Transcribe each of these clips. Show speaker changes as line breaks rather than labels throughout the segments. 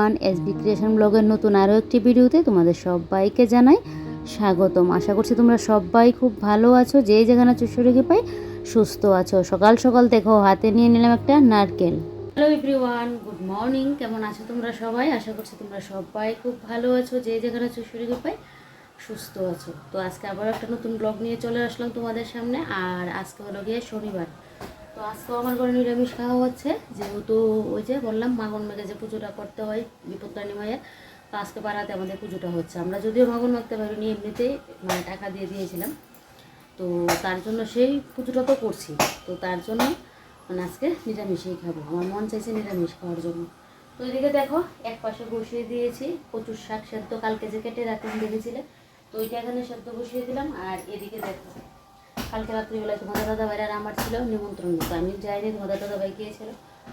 Everyone S B creation ব্লগের নতুন আরও একটি ভিডিওতে তোমাদের সবাইকে জানাই স্বাগতম। আশা করছি তোমরা সবাই খুব ভালো আছো, যেই যেখানে চুষুরিকে পাই সুস্থ আছো। সকাল সকাল দেখো, হাতে নিয়ে নিলাম একটা নারকেল। হ্যালো এভরিওয়ান গুড মর্নিং কেমন আছো তোমরা সবাই? আশা করছি তোমরা সবাই খুব ভালো আছো যে যেখানে চুষুরিকে পাই সুস্থ আছো। তো আজকে আবার একটা নতুন ব্লগ নিয়ে চলে আসলাম তোমাদের সামনে, আর আজকে হলো গিয়ে শনিবার। তো আজকেও আমার ঘরে নিরামিষ খাওয়া হচ্ছে। যেহেতু ওই যে বললাম মাগন মেঘে যে পুজোটা করতে হয় বিপত্তানি মায়ের, তো আজকে পাড়াতে আমাদের পুজোটা হচ্ছে। আমরা যদিও মাগন মাখতে পারিনি, এমনিতেই মানে টাকা দিয়ে দিয়েছিলাম। তো তার জন্য সেই পুজোটা তো করছি। তো তার জন্য মানে আজকে নিরামিষেই খাব। আমার মন চাইছে নিরামিষ খাওয়ার জন্য। তো এদিকে দেখো, এক পাশে বসিয়ে দিয়েছি। প্রচুর শাক সেদ্ধ কালকে যে কেটে রাতে দেখেছিলে তো ওইটা এখানে সেদ্ধ বসিয়ে দিলাম। আর এদিকে দেখো কালকে রাত্রিবেলায় তোমাদের দাদা ভাই আর আমার ছিল নিমন্ত্রণ তো আমি যাইনি তোমাদের দাদা ভাই গিয়েছিল।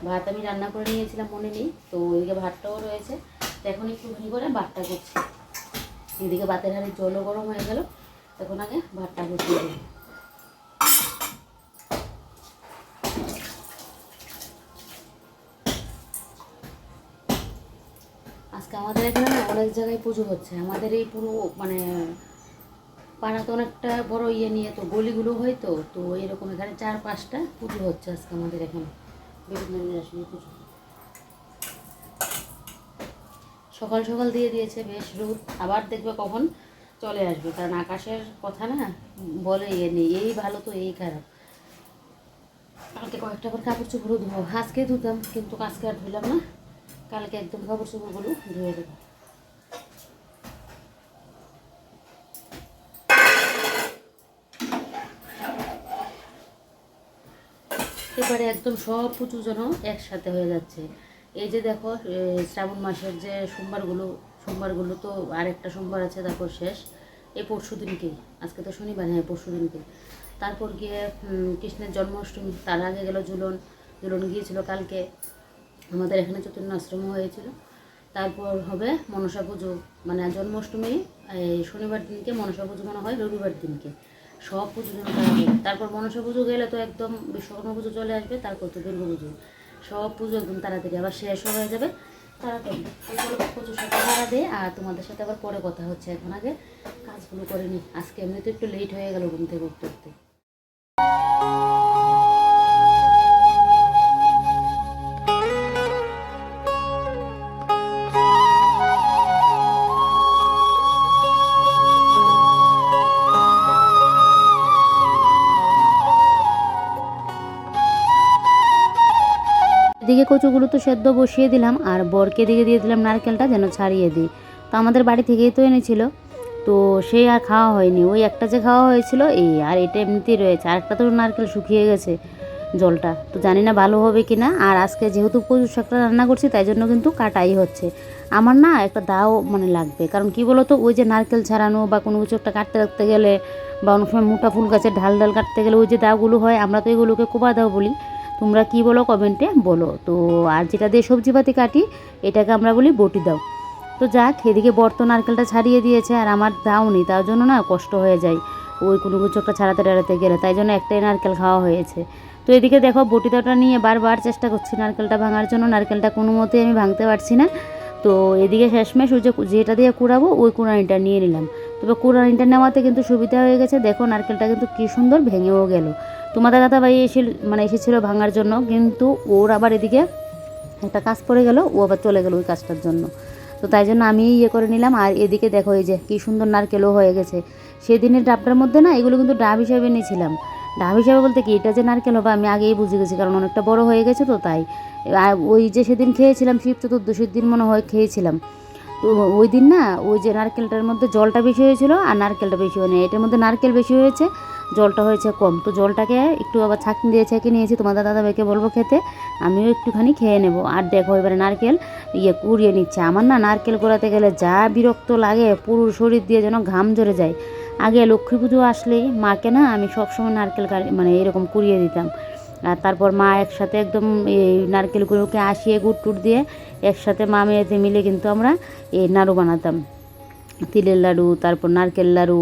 ভাত আমি রান্না করে নিয়েছিলাম, মনে নেই। তো ওইদিকে ভাতটাও রয়েছে। তো এখন একটুখানি করে ভাতটা করছি। এদিকে ভাতের হাড়ি জলও গরম হয়ে গেল। তখন আগে ভাতটা দিই। আজকে আমাদের এখানে অনেক জায়গায় পুজো হচ্ছে। আমাদের এই পুরো মানে পাড়া তো অনেকটা বড় ইয়ে নিয়ে তো গলিগুলো হয় তো তো এরকম এখানে চার পাঁচটা পুজো হচ্ছে আজকে আমাদের এখানে। পুজো। সকাল সকাল দিয়ে দিয়েছে বেশ রোদ। আবার দেখবে কখন চলে আসবে, কারণ আকাশের কথা না বলে ইয়ে নেই, এই ভালো তো এই খারাপ। কালকে কয়েকটা করে কাপড় চোপড়ও ধুবো। আজকে ধুতাম, কিন্তু আজকে আর ধুলাম না। কালকে একদম কাপড় চোপড়গুলো ধুয়ে দেবো। এবারে একদম সব পুজো যেন একসাথে হয়ে যাচ্ছে। এই যে দেখো শ্রাবণ মাসের যে সোমবারগুলো সোমবারগুলো তো আরেকটা সোমবার আছে, তারপর শেষ। এই পরশু দিনকেই, আজকে তো শনিবার হ্যাঁ পরশু দিনকে তারপর গিয়ে কৃষ্ণের জন্মাষ্টমী, তার আগে গেল ঝুলন। ঝুলন গিয়েছিল কালকে। আমাদের এখানে চতুর্ণ আশ্রম হয়েছিল। তারপর হবে মনসা পুজো। মানে জন্মাষ্টমী, এই শনিবার দিনকে মনসা পুজো মনে হয়, রবিবার দিনকে। সব পুজো যেন তারা তারপর মনসা পুজো গেলে তো একদম বিশ্বকর্মা পুজো চলে আসবে, তারপর তো দুর্গা পুজো। সব পুজো একদম তাড়াতাড়ি, আবার শেষও হয়ে যাবে, তাড়াতাড়ি। পুজোর দেয় দে আর তোমাদের সাথে আবার পরে কথা হচ্ছে এখন আগে। কাজগুলো করে নি, আজকে এমনিতে একটু লেট হয়ে গেল ঘুম থেকে উঠতে উঠতে। কচুগুলো তো সেদ্ধ বসিয়ে দিলাম, আর বরকে দিকে দিয়ে দিলাম নারকেলটা যেন ছাড়িয়ে দিই। তো আমাদের বাড়ি থেকেই তো এনেছিল, তো সেই আর খাওয়া হয়নি। ওই একটা যে খাওয়া হয়েছিল, এই আর এটা এমনিতেই রয়েছে। আর একটা তো নারকেল শুকিয়ে গেছে জলটা। তো জানি না ভালো হবে কি না। আর আজকে যেহেতু কচুর শাকটা রান্না করছি, তাই জন্য কিন্তু কাটাই হচ্ছে। আমার না একটা দাও মানে লাগবে। কারণ কি বলতো, ওই যে নারকেল ছাড়ানো বা কোনো কিছু একটা কাটতে রাখতে গেলে বা অনেক সময় মোটা ফুল গাছের ঢাল ঢাল কাটতে গেলে ওই যে দাওগুলো হয়, আমরা তো এগুলোকে কোবা দাও বলি। তোমরা কি বলো কমেন্টে বলো। তো আর যেটা দিয়ে সবজিপাতি কাটি, এটাকে আমরা বলি বটি দাও। তো যাক, এদিকে বর্ত নারকেলটা ছাড়িয়ে দিয়েছে, আর আমার দাও নেই তার জন্য না কষ্ট হয়ে যায়। ওই কোনো কিছু একটা ছাড়াতে টাড়াতে গেলে, তাই জন্য একটাই নারকেল খাওয়া হয়েছে। তো এদিকে দেখো, বটি দাওটা নিয়ে বারবার চেষ্টা করছি নারকেলটা ভাঙার জন্য। নারকেলটা কোনো মতেই আমি ভাঙতে পারছি না। তো এদিকে শেষমেশ ওই যেটা দিয়ে কুড়াবো, ওই কুড়ানিটা নিয়ে নিলাম। তবে কুড়ানিটা নেওয়াতে কিন্তু সুবিধা হয়ে গেছে। দেখো, নারকেলটা কিন্তু কী সুন্দর ভেঙেও গেল। তোমাদের দাদা ভাই এসে মানে এসেছিল ভাঙার জন্য, কিন্তু ওর আবার এদিকে একটা কাজ পড়ে গেল, ও আবার চলে গেল ওই কাজটার জন্য। তো তাই জন্য আমি ইয়ে করে নিলাম, আর এদিকে দেখো এই যে কী সুন্দর নারকেলও হয়ে গেছে। সেদিনের ডাবটার মধ্যে না, এগুলো কিন্তু ডাব হিসাবে নিয়েছিলাম ডাব হিসাবে বলতে কি, এটা যে নারকেল হবে, আমি আগেই বুঝে গেছি, কারণ অনেকটা বড় হয়ে গেছে তো তাই। ওই যে সেদিন খেয়েছিলাম, শিব চতুর্দশীর দিন মনে হয় খেয়েছিলাম। তো ওই দিন না, ওই যে নারকেলটার মধ্যে জলটা বেশি হয়েছিল, আর নারকেলটা বেশি হয়নি। এটার মধ্যে নারকেল বেশি হয়েছে জলটা হয়েছে কম। তো জলটাকে একটু আবার ছাঁকনি দিয়ে ছেঁকে নিয়েছি। তোমাদের দাদাভাইকে বলব খেতে, আমিও একটুখানি খেয়ে নেব। আর দেখো এবারে নারকেল ইয়ে কুড়িয়ে নিচ্ছে। আমার না নারকেল কোড়াতে গেলে যা বিরক্ত লাগে, পুরো শরীর দিয়ে যেন ঘাম ঝরে যায়। আগে লক্ষ্মী পুজো আসলেই মাকে না আমি সবসময় নারকেল মানে এরকম কুড়িয়ে দিতাম। আর তারপর মা একসাথে একদম এই নারকেলগুলোকে আসিয়ে গুড় টুট দিয়ে একসাথে মা মেয়েতে মিলে কিন্তু আমরা এই নাড়ু বানাতাম। তিলের লাড়ু, তারপর নারকেল লাড়ু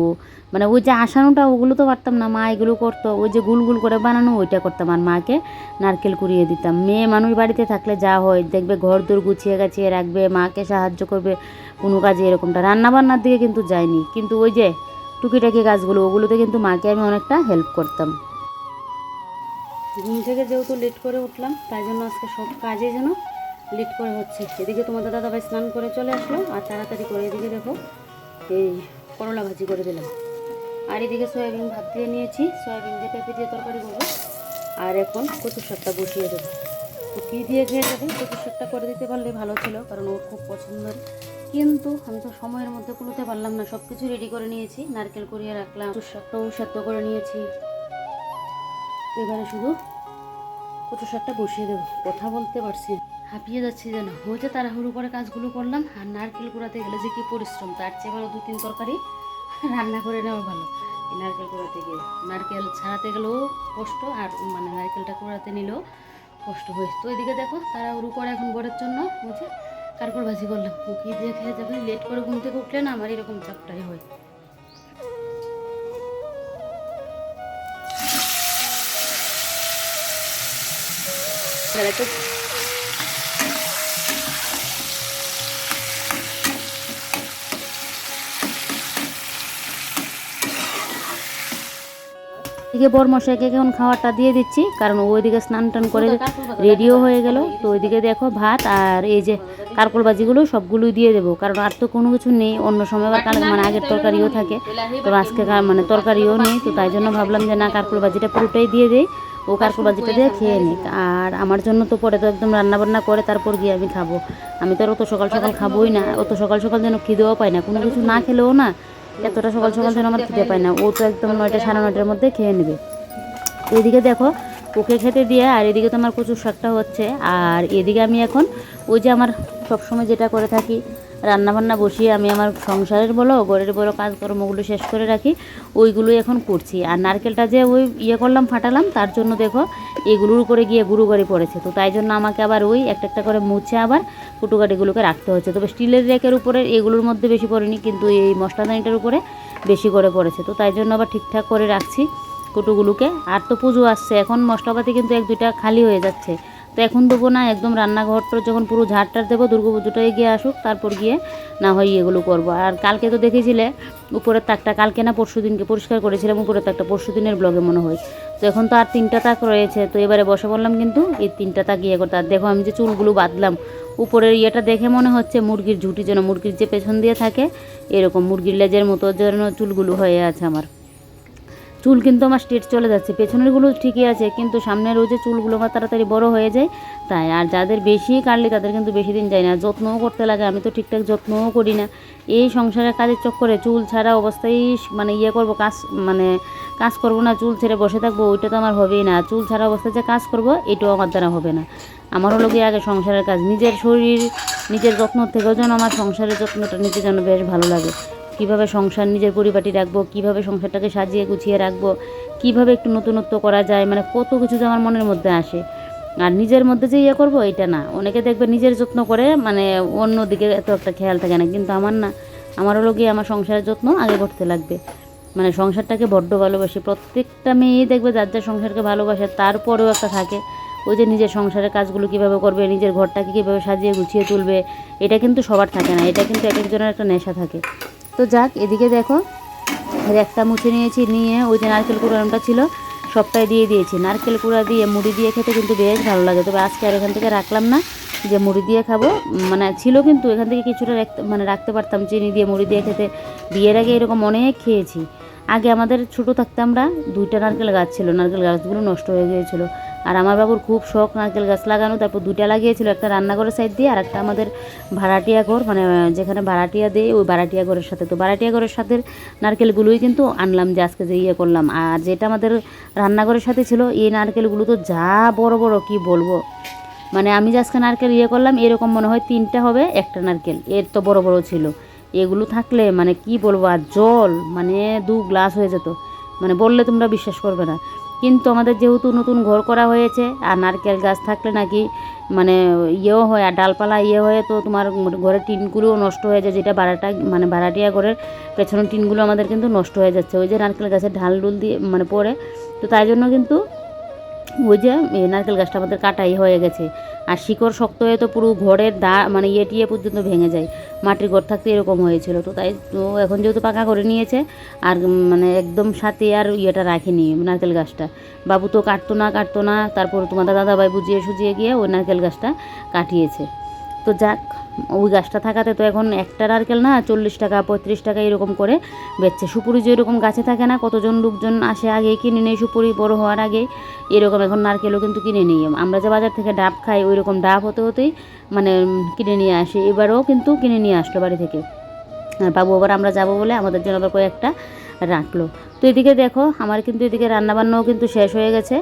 মানে ওই যে আসানোটা, ওগুলো তো পারতাম না, মা এগুলো করতো। ওই যে গুল গুল করে বানানো, ওইটা করতাম আর মাকে নারকেল কুড়িয়ে দিতাম। মেয়ে মানুষ বাড়িতে থাকলে যা হয়, দেখবে ঘর দোর গুছিয়ে গাছিয়ে রাখবে, মাকে সাহায্য করবে, কোনো কাজে এরকমটা। রান্নাবান্নার দিকে কিন্তু যায়নি। কিন্তু ওই যে টুকিটাকি কাজগুলো, ওগুলোতে কিন্তু মাকে আমি অনেকটা হেল্প করতাম। ঘুম থেকে যেহেতু লেট করে উঠলাম, তাই জন্য আজকে সব কাজে যেন লেট করে হচ্ছে। এদিকে তোমাদের দাদা দাদাভাই স্নান করে চলে আসলো, আর তাড়াতাড়ি করে এদিকে দেখো এই করলা ভাজি করে দিলাম। আর এদিকে সয়াবিন ভাত দিয়ে নিয়েছি। সয়াবিন দিয়ে পেঁপে দিয়ে তরকারি করব। আর এখন কচুর শাকটা বসিয়ে দেবো। তো কী দিয়ে খেয়ে যাবে কচুর শাকটা করে দিতে পারলে ভালো ছিল, কারণ ওর খুব পছন্দের। কিন্তু আমি তো সময়ের মধ্যে কুলোতে পারলাম না সব কিছু রেডি করে নিয়েছি। নারকেল করিয়ে রাখলাম, কচুর শাকটাও সেদ্ধ করে নিয়েছি। এবারে শুধু কচু শাকটা বসিয়ে দেবো। কথা বলতে পারছি। হাঁপিয়ে যাচ্ছি যেন। হয়েছে তাড়াহুড়ো করে কাজগুলো করলাম, আর নারকেল কুড়াতে গেলে যে কি পরিশ্রম, তার চেয়ে ভালো দু তিন তরকারি রান্না করে নেওয়া ভালো। এই নারকেল কুড়াতে গিয়ে নারকেল ছাড়াতে গেলেও কষ্ট, আর মানে নারকেলটা কুড়াতে নিলেও কষ্ট হয় তো এদিকে দেখো, তাড়াহুড়ো করে এখন বরের জন্য হচ্ছে কারকর ভাজি করলাম। মুখে দিয়ে খেয়ে যাবে, লেট করে ঘুম থেকে উঠলে না আমার এরকম চাপটাই হয়। তাহলে এদিকে বর মশাইকে এখন খাবারটা দিয়ে দিচ্ছি, কারণ ওইদিকে স্নান টান করে রেডিও হয়ে গেল। তো ওইদিকে দেখো ভাত আর এই যে কারকল বাজিগুলো সবগুলোই দিয়ে দেবো, কারণ আর তো কোনো কিছু নেই, অন্য সময় বা মানে আগের তরকারিও থাকে, তো আজকে মানে তরকারিও নেই, তো তাই জন্য ভাবলাম যে না, কারকল বাজিটা পুরোটাই দিয়ে দেই, ও কারকল বাজিটা দিয়ে খেয়ে নিক। আর আমার জন্য তো পরে তো একদম রান্নাবান্না করে তারপর গিয়ে আমি খাব। আমি তো আর অত সকাল সকাল খাবোই না, অত সকাল সকাল যেন খিদেও পাই না, কোনো কিছু না খেলেও না এতটা সকাল সকাল যেন আমার খেতে পায় না। ও তো একদম নয়টা সাড়ে নয়টার মধ্যে খেয়ে নেবে। এদিকে দেখো ওকে খেতে দিয়ে আর এদিকে তো আমার কচুর শাকটা হচ্ছে। আর এদিকে আমি এখন ওই যে আমার সবসময় যেটা করে থাকি, রান্নাবান্না বসিয়ে আমি আমার সংসারের বলো, ঘরের বলো, কাজকর্মগুলো শেষ করে রাখি, ওইগুলোই এখন করছি। আর নারকেলটা যে ওই ইয়ে করলাম, ফাটালাম, তার জন্য দেখো এগুলোর উপরে গিয়ে গুরু করে পড়েছে। তো তাই জন্য আমাকে আবার ওই একটা একটা করে মুছে আবার কুটুকাটিগুলোকে রাখতে হচ্ছে। তবে স্টিলের রেকের উপরে এগুলোর মধ্যে বেশি পড়েনি, কিন্তু এই মশলাদানিটার উপরে বেশি করে পড়েছে। তো তাই জন্য আবার ঠিকঠাক করে রাখছি কুটুগুলোকে। আর তো পুজো আসছে, এখন মশলাপাতি কিন্তু এক দুইটা খালি হয়ে যাচ্ছে। তো এখন দেবো না, একদম রান্নাঘরটা যখন পুরো ঝাড়টার দেবো, দুর্গা পুজোটাই গিয়ে আসুক, তারপর গিয়ে না হয় এগুলো করব। আর কালকে তো দেখেছিলে, উপরের তাকটা কালকে না পরশু দিনকে পরিষ্কার করেছিলাম, উপরের তাকটা পরশু দিনের ব্লগে মনে হয়। তো এখন তো আর তিনটা তাক রয়েছে, তো এবারে বসে বললাম কিন্তু এই তিনটা তাক ইয়ে করতে। আর দেখো আমি যে চুলগুলো বাঁধলাম, উপরের ইয়েটা দেখে মনে হচ্ছে মুরগির ঝুঁটি যেন মুরগির যে পেছন দিয়ে থাকে, এরকম মুরগির লেজের মতো যেন চুলগুলো হয়ে আছে আমার। চুল কিন্তু আমার স্ট্রেট চলে যাচ্ছে পেছনেরগুলো ঠিকই আছে, কিন্তু সামনের ওই যে চুলগুলো আমার তাড়াতাড়ি বড় হয়ে যায়, তাই আর যাদের বেশি কাটলে তাদের কিন্তু বেশি দিন যায় না যত্নও করতে লাগে, আমি তো ঠিকঠাক যত্নও করি না। এই সংসারের কাজের চক্করে চুল ছাড়া অবস্থায় মানে ইয়ে করব, কাজ মানে কাজ করব না, চুল ছেড়ে বসে থাকব, ওইটা তো আমার হবেই না চুল ছাড়া অবস্থায় যে কাজ করব, এটাও আমার দ্বারা হবে না। আমার হলো গিয়ে আগে সংসারের কাজ, নিজের শরীর, নিজের যত্ন থেকেও যেন আমার সংসারের যত্নটা নিতে যেন বেশ ভালো লাগে। কীভাবে সংসার নিজের পরিপাটি রাখব, কীভাবে সংসারটাকে সাজিয়ে গুছিয়ে রাখব, কীভাবে একটু নতুনত্ব করা যায় মানে কত কিছু যে আমার মনের মধ্যে আসে। আর নিজের মধ্যে যে ইয়ে করব, এটা না। অনেকে দেখবে নিজের যত্ন করে মানে অন্য দিকে এত একটা খেয়াল থাকে না। কিন্তু আমার না। আমারও গিয়ে আমার সংসারের যত্ন আগে করতে লাগবে। মানে সংসারটাকে বড্ড ভালোবাসি। প্রত্যেকটা মেয়ে দেখবে যার যার সংসারকে ভালোবাসে, তারপরেও একটা থাকে। ওই যে নিজের সংসারের কাজগুলো কীভাবে করবে, নিজের ঘরটাকে কীভাবে সাজিয়ে গুছিয়ে তুলবে, এটা কিন্তু সবার থাকে না। এটা কিন্তু এক একজনের একটা নেশা থাকে। তো যাক, এদিকে দেখো। একটা মুছে নিয়েছি, নিয়ে ওই যে নারকেল কুড়ানোটা ছিল, সবটাই দিয়ে দিয়েছি। নারকেল কুড়া দিয়ে মুড়ি দিয়ে খেতে কিন্তু বেশ ভালো লাগে। তবে আজকে আর এখান থেকে রাখলাম না, যে মুড়ি দিয়ে খাব। মানে ছিল কিন্তু, এখান থেকে কিছুটা মানে রাখতে পারতাম, চিনি দিয়ে মুড়ি দিয়ে খেতে। বিয়ের আগে এরকম অনেক খেয়েছি। আগে আমাদের ছোটো থাকতে আমরা দুইটা নারকেল গাছ ছিল, নারকেল গাছগুলো নষ্ট হয়ে গিয়েছিল। আর আমার বাবুর খুব শখ নারকেল গাছ লাগানো, তারপর দুইটা লাগিয়েছিল, একটা রান্নাঘরের সাইড দিয়ে আর একটা আমাদের ভাড়াটিয়া ঘর মানে যেখানে ভাড়াটিয়া দেয় ওই ভাড়াটিয়া ঘরের সাথে। তো ভাড়াটিয়া ঘরের সাথে নারকেলগুলোই কিন্তু আনলাম যে আজকে যে ইয়ে করলাম। আর যেটা আমাদের রান্নাঘরের সাথে ছিল, এই নারকেলগুলো তো যা বড় বড়, কি বলব? মানে আমি যে আজকে নারকেল ইয়ে করলাম, এরকম মনে হয় তিনটা হবে একটা নারকেল, এর তো বড় বড় ছিল। এগুলো থাকলে মানে কি বলব, আর জল মানে দু গ্লাস হয়ে যেত। মানে বললে তোমরা বিশ্বাস করবে না। কিন্তু আমাদের যেহেতু নতুন ঘর করা হয়েছে, আর নারকেল গাছ থাকলে নাকি মানে ইয়েও হয়, আর ডালপালা ইয়ে হয়ে তো তোমার ঘরের টিনগুলোও নষ্ট হয়ে যায়, যেটা ভাড়াটা মানে ভাড়াটিয়া ঘরের পেছনের টিনগুলো আমাদের কিন্তু নষ্ট হয়ে যাচ্ছে। ওই যে নারকেল গাছের ঢাল ডুল দিয়ে মানে পড়ে, তো তাই জন্য কিন্তু ওই যে নারকেল গাছটা আমাদের কাটাই হয়ে গেছে। আর শিকড় শক্ত হয়ে তো পুরো ঘরের দা মানে ইয়ে টিয়ে পর্যন্ত ভেঙে যায়। মাটির ঘর থাকতে এরকম হয়েছিল। তো তাই তো এখন যেহেতু পাকা করে নিয়েছে, আর মানে একদম সাথে আর ইয়েটা রাখিনি নারকেল গাছটা। বাবু তো কাটতো না কাটতো না, তারপর তোমাদের দাদাভাই বুঝিয়ে সুজিয়ে গিয়ে ওই নারকেল গাছটা কাটিয়েছে। তো যাক ওই গাছটা থাকাতে তো এখন একটা নারকেল না, চল্লিশ টাকা, পঁয়ত্রিশ টাকা এরকম করে বেচছে। সুপুরি যে এরকম গাছে থাকে না, কতজন লোকজন আসে আগে কিনে নেই সুপুরি, বড় হওয়ার আগে এরকম। এখন নারকেলও কিন্তু কিনে নিই। আমরা যে বাজার থেকে ডাব খাই ওই রকম ডাব হতে হতেই মানে কিনে নিয়ে আসি। এবারেও কিন্তু কিনে নিয়ে আসলো বাড়ি থেকে। আর বাবু আবার আমরা যাব বলে আমাদের জন্য আবার কয়েকটা রাখল। তো এদিকে দেখো, আমার কিন্তু এদিকে রান্নাবান্নাও কিন্তু শেষ হয়ে গেছে।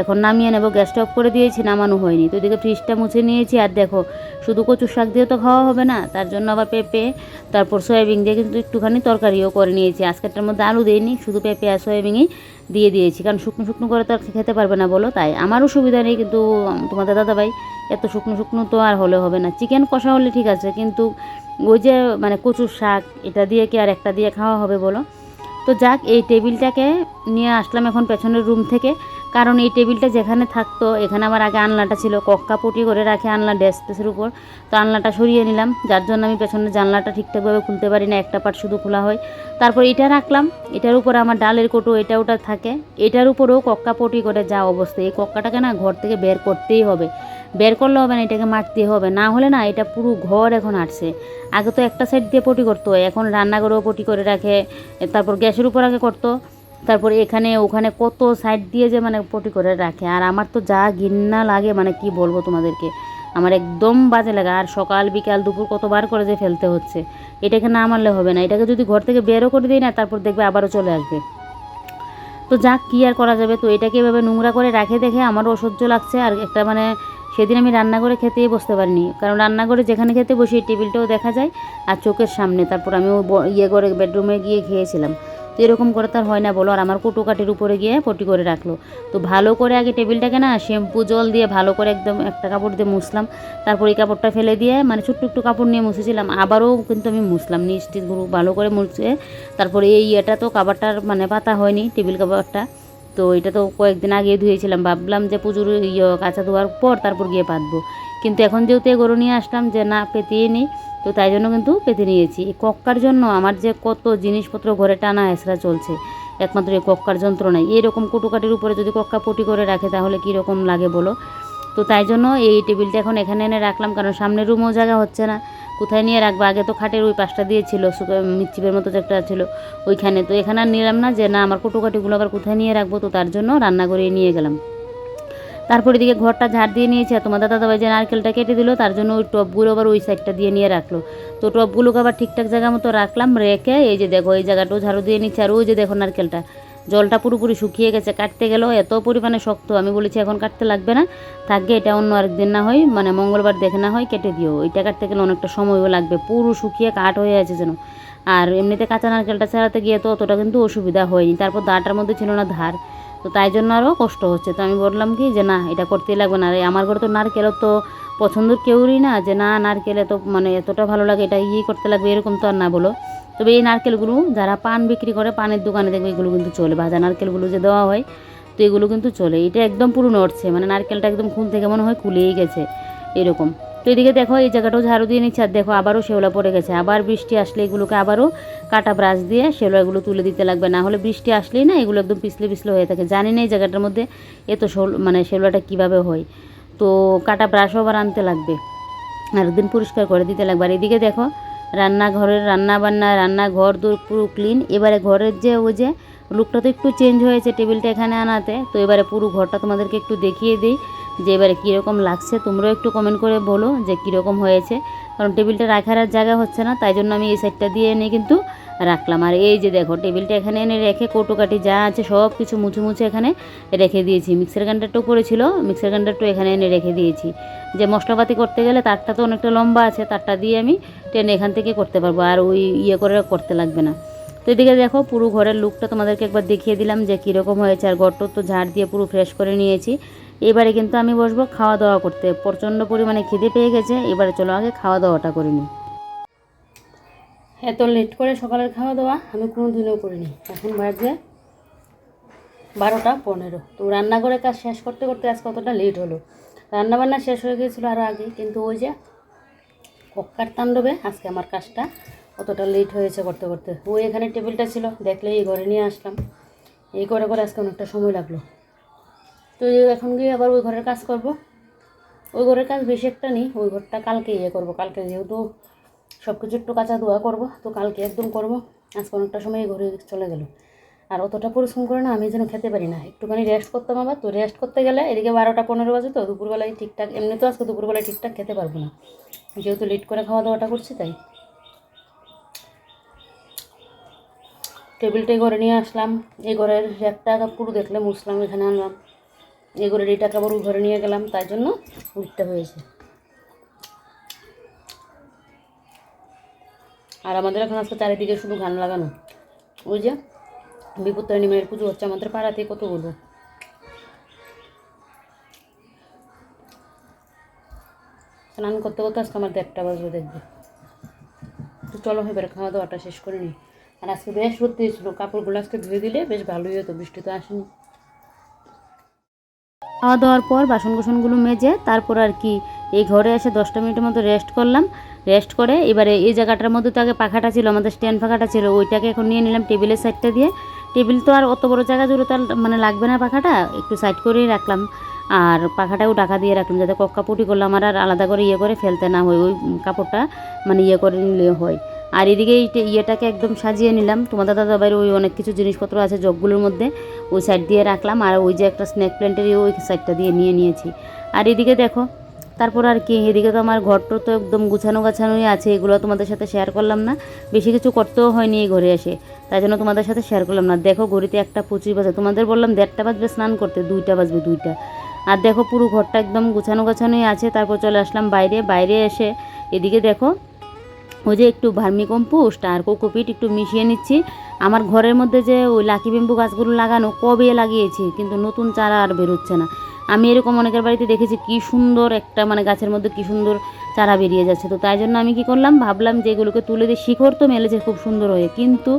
এখন নামিয়ে নেব, গ্যাসটা অফ করে দিয়েছি, নামানো হয়নি। তো এদিকে ফ্রিজটা মুছে নিয়েছি, আর দেখো, শুধু কচুর শাক দিয়ে তো খাওয়া হবে না, তার জন্য আবার পেঁপে, তারপর সয়াবিন দিয়ে কিন্তু একটুখানি তরকারিও করে নিয়েছি। আজকেরটার মধ্যে আলু দিইনি, শুধু পেঁপে আর সয়াবিনই দিয়ে দিয়েছি, কারণ শুকনো শুকনো করে তো আর খেতে পারবে না বলো, তাই আমারও সুবিধা নেই কিন্তু তোমাদের দাদাভাই, এত শুকনো শুকনো তো আর হলে হবে না। চিকেন কষা হলে ঠিক আছে, কিন্তু ওই যে মানে কচুর শাক, এটা দিয়ে কি আর একটা দিয়ে খাওয়া হবে বলো? তো যাক, এই টেবিলটাকে নিয়ে আসলাম এখন পেছনের রুম থেকে। কারণ এই টেবিলটা যেখানে থাকতো, এখানে আমার আগে আনলাটা ছিল। কক্কা পটি করে রাখে আনলা ডেস্কের উপর। তো আনলাটা সরিয়ে নিলাম। যার জন্য আমি পেছনের জানলাটা ঠিকঠাকভাবে খুলতে পারি না, একটা পার্ট শুধু খোলা হয়। তারপর এটা রাখলাম। এটার উপরে আমার ডালের কোটো, এটা ওটা থাকে। এটার উপরেও কক্কা পটি করে যা অবস্থা। এই কক্কাটাকে না ঘর থেকে বের করতেই হবে। বের করলে হবে না, এটাকে মারতে হবে। না হলে না, এটা পুরো ঘর এখন আটছে। আগে তো একটা সাইড দিয়ে পটি করতো, এখন রান্নাঘরেও পটি করে রাখে, তারপর গ্যাসের উপর আগে করতো। তারপর এখানে, ওখানে কত সাইড দিয়ে যে মানে পটি করে রাখে। আর আমার তো যা ঘিন্না লাগে মানে কি বলব তোমাদেরকে? আমার একদম বাজে লাগে। আর সকাল, বিকাল, দুপুর কতবার করে যে ফেলতে হচ্ছে। এটাকে না মারলে হবে না। এটাকে যদি ঘর থেকে বেরও করে দিই না, তারপর দেখবে আবারও চলে আসবে। তো যাক, কী আর করা যাবে? তো এটাকে এভাবে নোংরা করে রাখে দেখে আমারও অসহ্য লাগছে। আর একটা মানে সেদিন আমি রান্না করে খেতেই বসতে পারিনি। কারণ রান্নাঘরে যেখানে খেতে বসি টেবিলটাও দেখা যায় আর চোখের সামনে। তারপর আমি ইয়ে করে বেডরুমে গিয়ে খেয়েছিলাম। তো এরকম করে তার হয় না, বলো। আর আমার কুটো কাটির উপরে গিয়ে পটি করে রাখল। তো ভালো করে আগে টেবিলটাকে না শ্যাম্পু জল দিয়ে ভালো করে একদম একটা কাপড় দিয়ে মুছলাম। তারপর এই কাপড়টা ফেলে দিয়ে মানে ছোট্ট একটু কাপড় নিয়ে মুছেছিলাম। আবারও কিন্তু আমি মুছলাম টিচ ভালো করে মুছে। তারপরে এই ইয়েটা তো কাবারটার মানে পাতা হয়নি, টেবিল কাবারটা তো এটা তো কয়েকদিন আগে ধুয়েছিলাম। ভাবলাম যে পুজোর ইয়ে কাঁচা ধোয়ার পর তারপর গিয়ে পাতবো কিন্তু এখন যেহেতু এ গরু নিয়ে আসলাম যে না, পেতিয়ে নিই, তো তাই জন্য কিন্তু পেতে নিয়েছি। এই কক্কার জন্য আমার যে কত জিনিসপত্র ঘরে টানা হেসরা চলছে, একমাত্র এই কক্কার যন্ত্রণায় এরকম কুটুকাটির উপরে যদি কক্কা পটি করে রাখে, তাহলে কীরকম লাগে বলো? তো তাই জন্য এই টেবিলটা এখন এখানে এনে রাখলাম, কারণ সামনের রুমও জায়গা হচ্ছে না। কোথায় নিয়ে রাখব? আগে তো খাটের ওই পাশটা দিয়েছিল মিচ্ছিপের মতো একটা ছিল, ওইখানে। তো এখানে আর নিলাম না যে, না, আমার কুটোকাটিগুলো আবার কোথায় নিয়ে রাখব? তো তার জন্য রান্নাঘরে নিয়ে গেলাম। তারপর এদিকে ঘরটা ঝাড় দিয়ে নিয়েছে। তোমার দাদাভাই যে নারকেলটা কেটে দিল, তার জন্য ওই টবগুলো আবার ওই সাইডটা দিয়ে নিয়ে রাখল। তো টবগুলোকে আবার ঠিকঠাক জায়গা মতো রাখলাম, রেখে এই যে দেখো, এই জায়গাটাও ঝাড়ু দিয়ে নিচ্ছে। আর ওই যে দেখো নারকেলটা। জলটা পুরোপুরি শুকিয়ে গেছে, কাটতে গেলেও এত পরিমাণে শক্ত, আমি বলেছি এখন কাটতে লাগবে না। থাকবে এটা অন্য আরেকদিন না হয় মানে মঙ্গলবার দেখে না হয় কেটে দিও। ওইটা কাটতে গেলে অনেকটা সময়ও লাগবে, পুরো শুকিয়ে কাঠ হয়ে আছে যেন। আর এমনিতে কাঁচা নারকেলটা ছাড়াতে গিয়ে তো অতটা কিন্তু অসুবিধা হয়নি, তারপর দাটার মধ্যে ছিল না ধার, তো তাই জন্য আরও কষ্ট হচ্ছে। তো আমি বললাম কি যে না, এটা করতেই লাগবে না। আর আমার ঘরে তো নারকেলও তো পছন্দের কেউরই না, যে না, নারকেলে তো মানে এতটা ভালো লাগে, এটা ইয়ে করতে লাগবে, এরকম তো আর না বলো। তবে এই নারকেলগুলো যারা পান বিক্রি করে, পানের দোকানে দেখবে এগুলো কিন্তু চলে। ভাজা নারকেলগুলো যে দেওয়া হয়, তো এগুলো কিন্তু চলে। এটা একদম পুরো নড়ছে মানে নারকেলটা একদম খুন থেকে মনে হয় খুলেই গেছে, এরকম। তো এদিকে দেখো, এই জায়গাটাও ঝাড়ু দিয়ে নিচ্ছে, আর দেখো আবারও শেওলা পড়ে গেছে। আবার বৃষ্টি আসলে এগুলোকে আবারও কাটা ব্রাশ দিয়ে শেওলাগুলো তুলে দিতে লাগবে। না হলে বৃষ্টি আসলেই না এগুলো একদম পিছলে পিছলে হয়ে থাকে। জানি না এই জায়গাটার মধ্যে এত শোল মানে শেওলাটা কীভাবে হয়। তো কাটা ব্রাশও আবার আনতে লাগবে, আর একদিন পরিষ্কার করে দিতে লাগবে। আর এদিকে দেখো রান্নাঘরের রান্না বান্না রান্নাঘর দূর পুরো ক্লিন এবারে ঘরের যে ওই যে লুকটা তো একটু চেঞ্জ হয়েছে টেবিলটা এখানে আনাতে। তো এবারে পুরো ঘরটা তোমাদেরকে একটু দেখিয়ে দিই যে এবারে কীরকম লাগছে। তোমরাও একটু কমেন্ট করে বলো যে কীরকম হয়েছে। কারণ টেবিলটা রাখার জায়গা হচ্ছে না, তাই জন্য আমি এই সাইডটা দিয়ে এনে কিন্তু রাখলাম। আর এই যে দেখো, টেবিলটা এখানে এনে রেখে কৌটোকাটি যা আছে সব কিছু মুছে মুছে এখানে রেখে দিয়েছি। মিক্সার গ্রাইন্ডারটা উপরে ছিল মিক্সার গ্রাইন্ডারটা এখানে এনে রেখে দিয়েছি। যে মশলাপাতি করতে গেলে তারটা তো অনেকটা লম্বা আছে, তারটা দিয়ে আমি টেনে এখান থেকে করতে পারব, আর ওই ইয়ে করে করতে লাগবে না। তো এদিকে দেখো, পুরো ঘরের লুকটা তোমাদেরকে একবার দেখিয়ে দিলাম যে কীরকম হয়েছে, আর ঘরটা তো ঝাড় দিয়ে পুরো ফ্রেশ করে নিয়েছি। এবারে কিন্তু আমি বসবো খাওয়া দাওয়া করতে। প্রচণ্ড পরিমাণে খিদে পেয়ে গেছে, এবারে চলো আগে খাওয়া দাওয়াটা করে নিই। এত লেট করে সকালের খাওয়া দাওয়া আমি কোনো দিনও করিনি। এখন বাজে বারোটা পনেরো। তো রান্নাঘরের কাজ শেষ করতে করতে আজ কতটা লেট হলো। রান্নাবান্না শেষ হয়ে গিয়েছিল আরও আগে, কিন্তু ওই যে কক্কার তাণ্ডবে আজকে আমার কাজটা অতটা লেট হয়েছে করতে করতে। ওই এখানে টেবিলটা ছিল দেখলে এই ঘরে নিয়ে আসলাম। এই করে করে আজকে অনেকটা সময় লাগল। তো এখন গিয়ে আবার ওই ঘরের কাজ করব। ওই ঘরের কাজ বেশি একটা নেই, ওই ঘরটা কালকে ইয়ে করব, কালকে যেহেতু সব কিছু একটু কাঁচা ধোয়া করব, তো কালকে একদম করব। আজকে অনেকটা সময় ঘরে চলে গেল। আর অতটা পরিশ্রম করে না আমি যেন খেতে পারি না। একটুখানি রেস্ট করতাম আবার, তো রেস্ট করতে গেলে এদিকে বারোটা পনেরো বাজে তো, দুপুরবেলায় ঠিকঠাক, এমনি তো আজকে দুপুরবেলায় ঠিকঠাক খেতে পারব না। যেহেতু লেট করে খাওয়া দাওয়াটা করছি তাই। টেবিলটাই ঘরে নিয়ে আসলাম। এই ঘরের একটা পুরো দেখলে মুসলাম এখানে আনলাম। এই ঘরের এইটা কাপড় ঘরে নিয়ে গেলাম, তাই জন্য উল্টা হয়েছে। আর আমাদের এখন আজকে চারিদিকে শুধু গান লাগানো। ওই যে বিপত্তারিণী মায়ের পুজো হচ্ছে আমাদের পাড়াতে কতগুলো স্নান করতে করতে আজকে আমার দেড়টা বাজবে দেখবে। তো চলো, এবারে খাওয়া দাওয়াটা শেষ করে নিই। আর আজকে বেশ সত্যি ছিল কাপড়গুলো আজকে ধুয়ে দিলে বেশ ভালোই হতো, বৃষ্টি তো আসেনি। খাওয়া দাওয়ার পর বাসন কুসনগুলো মেজে তারপর আর কি, এই ঘরে এসে দশটা মিনিটের মতো রেস্ট করলাম। রেস্ট করে। এবারে এই জায়গাটার মধ্যে তো আগে পাখাটা ছিল, আমাদের স্ট্যান্ড পাখাটা ছিল, ওইটাকে এখন নিয়ে নিলাম টেবিলের সাইডটা দিয়ে। টেবিল তো আর অত বড় জায়গা জুড়ে তো আর মানে লাগবে না পাখাটা, একটু সাইড করেই রাখলাম। আর পাখাটাও ঢাকা দিয়ে রাখলাম যাতে কক্কাপুটি করলাম আর আর আলাদা করে ইয়ে করে ফেলতে না হয়, ওই কাপড়টা মানে ইয়ে করে নিলে হয়। আর এদিকে ইয়েটাকে একদম সাজিয়ে নিলাম। তোমাদের দাদা বাইরে ওই অনেক কিছু জিনিসপত্র আছে জগগুলোর মধ্যে, ওই সাইড দিয়ে রাখলাম। আর ওই যে একটা স্ন্যাক প্ল্যান্টের ওই সাইডটা দিয়ে নিয়ে নিয়েছি। আর এদিকে দেখো তারপর আর কি, এদিকে তো আমার ঘরটা তো একদম গুছানো গাছানোই আছে, এগুলো তোমাদের সাথে শেয়ার করলাম না। বেশি কিছু করতেও হয়নি এই ঘরে এসে, তাই জন্য তোমাদের সাথে শেয়ার করলাম না। দেখো ঘড়িতে একটা পঁচিশ বাজে, তোমাদের বললাম দেড়টা বাজবে স্নান করতে, দুইটা বাজবে দুইটা। আর দেখো পুরো ঘরটা একদম গুছানো গাছানোই আছে, তারপর চলে আসলাম বাইরে বাইরে এসে এদিকে দেখো, ওই যে একটু ভার্মি কম্পোস্ট আর কোকোপিট একটু মিশিয়ে নিচ্ছি। আমার ঘরের মধ্যে যে ওই লাকি বেম্বু গাছগুলো লাগানো কবে লাগিয়েছি, কিন্তু নতুন চারা আর বেরোচ্ছে না। আমি এরকম অনেকের বাড়িতে দেখেছি কি সুন্দর একটা মানে গাছের মধ্যে কি সুন্দর চারা বেরিয়ে যাচ্ছে। তো তাই জন্য আমি কি করলাম, ভাবলাম যে এগুলোকে তুলে দিয়ে শিখর তো মেলেছে খুব সুন্দর হয়ে, কিন্তু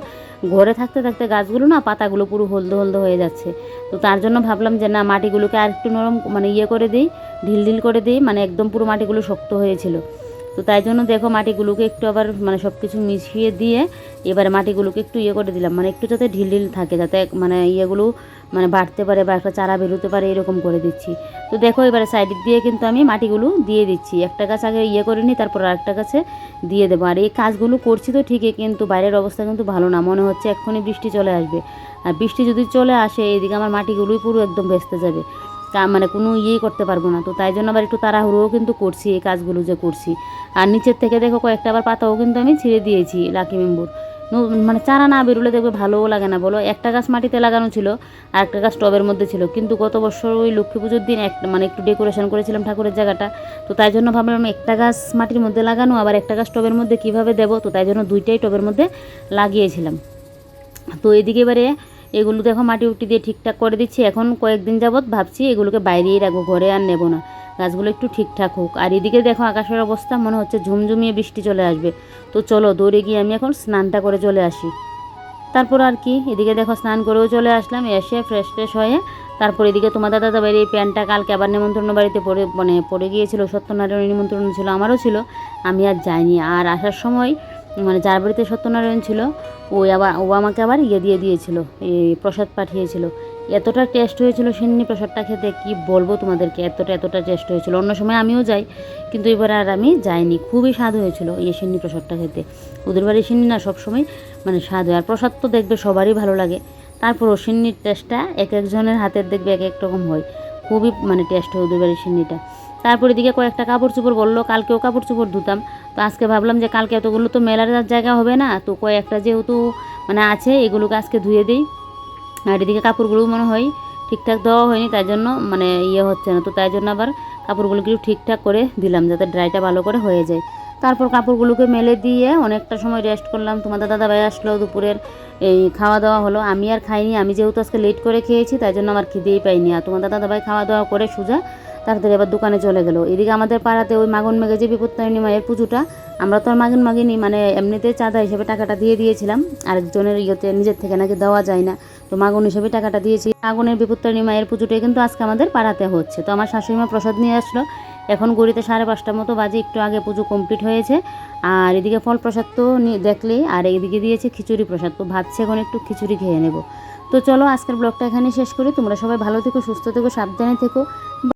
ঘরে থাকতে থাকতে গাছগুলো না পাতাগুলো পুরো হলদে হলদে হয়ে যাচ্ছে। তো তার জন্য ভাবলাম যে না, মাটিগুলোকে আর একটু নরম মানে ইয়ে করে দিই ঢিল ঢিল করে দিই মানে একদম পুরো মাটিগুলো শক্ত হয়েছিল। তো তাই জন্য দেখো মাটিগুলোকে একটু আবার মানে সব কিছু মিশিয়ে দিয়ে এবারে মাটিগুলোকে একটু ইয়ে করে দিলাম। মানে একটু যাতে ঢিল ঢিল থাকে, যাতে মানে ইয়েগুলো মানে বাড়তে পারে বা একটা চারা বেরোতে পারে এরকম করে দিচ্ছি। তো দেখো এবারে সাইড দিয়ে কিন্তু আমি মাটিগুলো দিয়ে দিচ্ছি। একটা গাছ আগে ইয়ে করে নিই তারপর আরেকটা গাছে দিয়ে দেবো। আর এই কাজগুলো করছি তো ঠিকই, কিন্তু বাইরের অবস্থা কিন্তু ভালো না। মনে হচ্ছে এক্ষুনি বৃষ্টি চলে আসবে। আর বৃষ্টি যদি চলে আসে এদিকে আমার মাটিগুলোই পুরো একদম ভেস্তে যাবে। মানে কোনো ইয়েই করতে পারব না। তো তাই জন্য আবার একটু তাড়াহুড়োও কিন্তু করছি এই কাজগুলো যে করছি। আর নিচের থেকে দেখো কয়েকটা আবার পাতাও কিন্তু আমি ছিঁড়ে দিয়েছি লাকি মেম্বুর। মানে চারা না বেরোলে দেখবে ভালোও লাগে না, বলো? একটা গাছ মাটিতে লাগানো ছিল আর একটা গাছ টবের মধ্যে ছিল। কিন্তু গত বছর ওই লক্ষ্মী পুজোর দিন এক মানে একটু ডেকোরেশন করেছিলাম ঠাকুরের জায়গাটা। তো তাই জন্য ভাবলাম একটা গাছ মাটির মধ্যে লাগানো, আবার একটা গাছ টবের মধ্যে কীভাবে দেবো? তো তাই জন্য দুইটাই টবের মধ্যে লাগিয়েছিলাম। তো এদিকে এবারে এগুলো দেখো মাটি উটি দিয়ে ঠিকঠাক করে দিচ্ছি। এখন কয়েকদিন যাবৎ ভাবছি এগুলোকে বাইরেই রাখব, ঘরে আর নেব না। গাছগুলো একটু ঠিকঠাক হোক। আর এদিকে দেখো আকাশের অবস্থা, মনে হচ্ছে ঝুমঝুমিয়ে বৃষ্টি চলে আসবে। তো চলো দৌড়ে গিয়ে আমি এখন স্নানটা করে চলে আসি। তারপর আর কি, এদিকে দেখো স্নান করেও চলে আসলাম, এসে ফ্রেশ ফ্রেশ হয়ে তারপর এদিকে তোমার দাদা বাড়ি এই প্যান্টটা কালকে আবার নিমন্ত্রণ বাড়িতে পড়ে মানে পড়ে গিয়েছিল সত্যনারায়ণ নিমন্ত্রণ ছিল, আমারও ছিল। আমি আর যাইনি। আর আসার সময় মানে যার বাড়িতে সত্যনারায়ণ ছিল ওই আবার, ও আমাকে আবার ইয়ে দিয়ে দিয়েছিল প্রসাদ পাঠিয়েছিল। এতটা টেস্ট হয়েছিল সিন্নি প্রসাদটা খেতে, কি বলব তোমাদেরকে? এতটা এতটা টেস্ট হয়েছিল। অন্য সময় আমিও যাই, কিন্তু এবার আর আমি যাইনি। খুবই স্বাদ হয়েছিল এই সিন্নি প্রসাদটা খেতে। ওদের বাড়ির সিন্নি না সবসময় মানে স্বাদ হয়। আর প্রসাদ তো দেখবে সবারই ভালো লাগে। তারপরও সিন্নির টেস্টটা এক একজনের হাতের দেখবে এক এক রকম হয়। খুবই মানে টেস্ট হয় ওদের বাড়ির সিন্নিটা। তারপর এদিকে কয়েকটা কাপড় চোপড় বলল, কালকেও কাপড় চোপড় ধুতাম। তো আজকে ভাবলাম যে কালকে এতগুলো তো মেলার জায়গা হবে না, তো কয়েকটা যেহেতু মানে আছে, এগুলোকে আজকে ধুয়ে দিই। আর এদিকে কাপড়গুলোও মনে হয় ঠিকঠাক দেওয়া হয়নি, তাই জন্য মানে ইয়ে হচ্ছে না। তো তাই জন্য আবার কাপড়গুলো কিছু ঠিকঠাক করে দিলাম যাতে ড্রাইটা ভালো করে হয়ে যায়। তারপর কাপড়গুলোকে মেলে দিয়ে অনেকটা সময় রেস্ট করলাম। তোমাদের দাদাভাই আসলো দুপুরের, এই খাওয়া দাওয়া হলো। আমি আর খাইনি, আমি যেহেতু আজকে লেট করে খেয়েছি, তাই জন্য আমার খিদেই পাইনি। আর তোমাদের দাদাভাই খাওয়া দাওয়া করে সোজা তাড়াতাড়ি আবার দোকানে চলে গেলো। এদিকে আমাদের পাড়াতে ওই মাগন মেঘে যে বিপত্তারিণী মায়ের পুজোটা, আমরা তো আর মাগন মাগিনি মানে এমনিতে চাঁদা হিসেবে টাকাটা দিয়ে দিয়েছিলাম। আরেকজনের ইয়েতে নিজের থেকে নাকি দেওয়া যায় না, তো মাগন হিসেবে টাকাটা দিয়েছি। মাগনের বিপত্তারিণী মায়ের পুজোটাই কিন্তু আজকে আমাদের পাড়াতে হচ্ছে। তো আমার শাশুড়িমা প্রসাদ নিয়ে আসলো। এখন গড়িতে সাড়ে পাঁচটার মতো বাজে, একটু আগে পুজো কমপ্লিট হয়েছে। আর এদিকে ফল প্রসাদ তো দেখলেই আর এইদিকে দিয়েছে খিচুড়ি প্রসাদ। তো ভাবছি এখন একটু খিচুড়ি খেয়ে নেব। তো চলো, আজকের ব্লগটা এখানে শেষ করি। তোমরা সবাই ভালো থেকো, সুস্থ থেকো, সাবধানে থেকো।